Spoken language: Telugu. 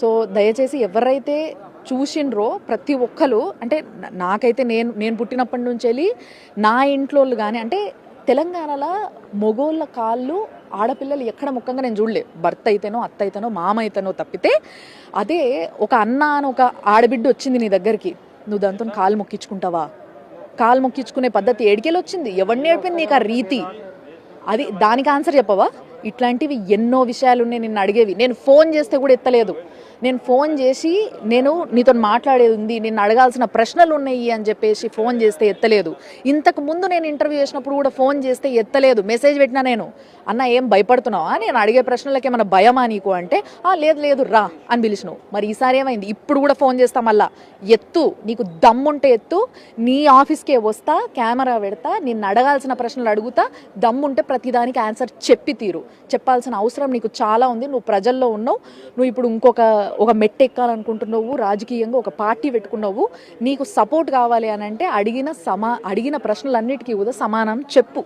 సో దయచేసి ఎవరైతే చూసిండ్రో ప్రతి ఒక్కరు అంటే నాకైతే నేను నేను పుట్టినప్పటి నుంచి వెళ్ళి నా ఇంట్లో కానీ అంటే తెలంగాణలో మొగోళ్ళ కాళ్ళు ఆడపిల్లలు ఎక్కడ ముఖంగా నేను చూడలే. భర్త అయితేనో అత్త అయితేనో మామ అయితేనో తప్పితే అదే ఒక అన్న అని ఒక ఆడబిడ్డ వచ్చింది నీ దగ్గరికి. నువ్వు దాంతో కాలు మొక్కించుకుంటావా? కాలు మొక్కించుకునే పద్ధతి ఏడికెళ్ళి వచ్చింది? ఎవరు నేర్పింది నీకు ఆ రీతి? అది దానికి ఆన్సర్ చెప్పవా? ఇట్లాంటివి ఎన్నో విషయాలు ఉన్నాయి నిన్ను అడిగేవి. నేను ఫోన్ చేస్తే కూడా ఎత్తలేదు. నేను ఫోన్ చేసి నేను నీతో మాట్లాడేది ఉంది నేను అడగాల్సిన ప్రశ్నలు ఉన్నాయి అని చెప్పేసి ఫోన్ చేస్తే ఎత్తలేదు. ఇంతకు ముందు నేను ఇంటర్వ్యూ చేసినప్పుడు కూడా ఫోన్ చేస్తే ఎత్తలేదు. మెసేజ్ పెట్టినా నేను అన్న ఏం భయపడుతున్నావా? నేను అడిగే ప్రశ్నలకి ఏమైనా భయమా నీకు? అంటే "ఆ, లేదు లేదు రా అని పిలిచినావు. మరి ఈసారి ఏమైంది? ఇప్పుడు కూడా ఫోన్ చేస్తా మళ్ళా. ఎత్తు నీకు దమ్ముంటే ఎత్తు నీ ఆఫీస్కే వస్తా కెమెరా పెడతా నిన్ను అడగాల్సిన ప్రశ్నలు అడుగుతా దమ్ముంటే ప్రతిదానికి ఆన్సర్ చెప్పి తీరు. చెప్పాల్సిన అవసరం నీకు చాలా ఉంది నువ్వు ప్రజల్లో ఉన్నావు. నువ్వు ఇప్పుడు ఇంకొక ఒక మెట్టు ఎక్కాలనుకుంటున్నావు రాజకీయంగా ఒక పార్టీ పెట్టుకున్నావు నీకు సపోర్ట్ కావాలి అని అంటే అడిగిన సమా అడిగిన ప్రశ్నలన్నిటికీ కూడా సమానం చెప్పు.